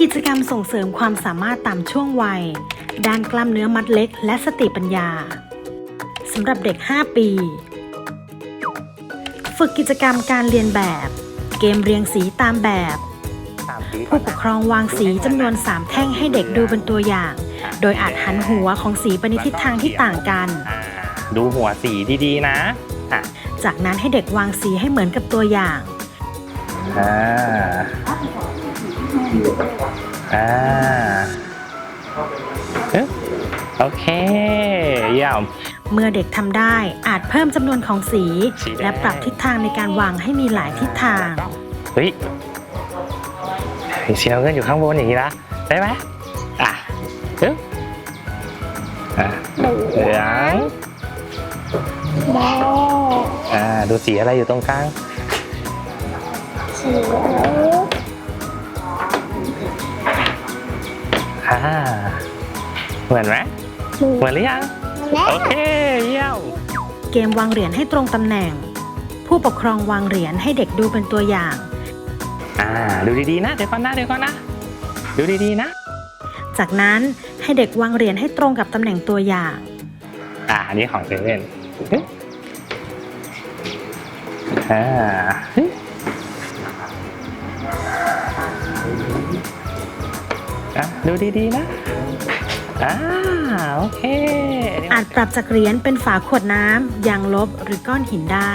กิจกรรมส่งเสริมความสามารถตามช่วงวัย ด้านกล้ามเนื้อมัดเล็กและสติปัญญาสำหรับเด็ก 5 ปี ฝึกกิจกรรมการเรียนแบบ เกมเรียงสีตามแบบสามสีก่ผู้นปนะกครองวางสีจำนวน 3 แท่งให้เด็กดูเป็นตัวอย่าง โดยอาจหันหัวของสีไปในทิศทางที่ต่างกันอ่าดูหัวสีดีๆนะอะจากนั้นให้เด็กวางสีให้เหมือนกับตัวอย่าง อ่า อ่าเอ๊ะโอเคเยี่ยมเมื่อเด็กทำได้อาจเพิ่มจำนวนของสีสีแดงและปรับทิศทางในการวางให้มีหลายทิศทาง เฮ้ยสีน้ำเงินอยู่ข้างบนอย่างนี้ละได้ไหมอะเอ๊ะอะเหลืองแดงอ่าดูสีอะไรอยู่ตรงกลางเขียวอ่ เหมือนไหมเหมือนหรือยังและโอเคเยี่ยมเกมวางเหรียญให้ตรงตำแหน่ง ผู้ปกครองวางเหรียญให้เด็กดูเป็นตัวอย่าง อ่า ดูดีๆนะ เดี๋ยวก่อนนะเดี๋ยวก่อนนะ ดูดีๆนะ จากนั้นให้เด็กวางเหรียญให้ตรงกับตำแหน่งตัวอย่าง อ่าอันนี้ของเซเว่นเอ๊ะอ่า อะดูดีๆนะอ่าโอเค อาจปรับจากเหรียญเป็นฝาขวดน้ำยางลบหรือก้อนหินได้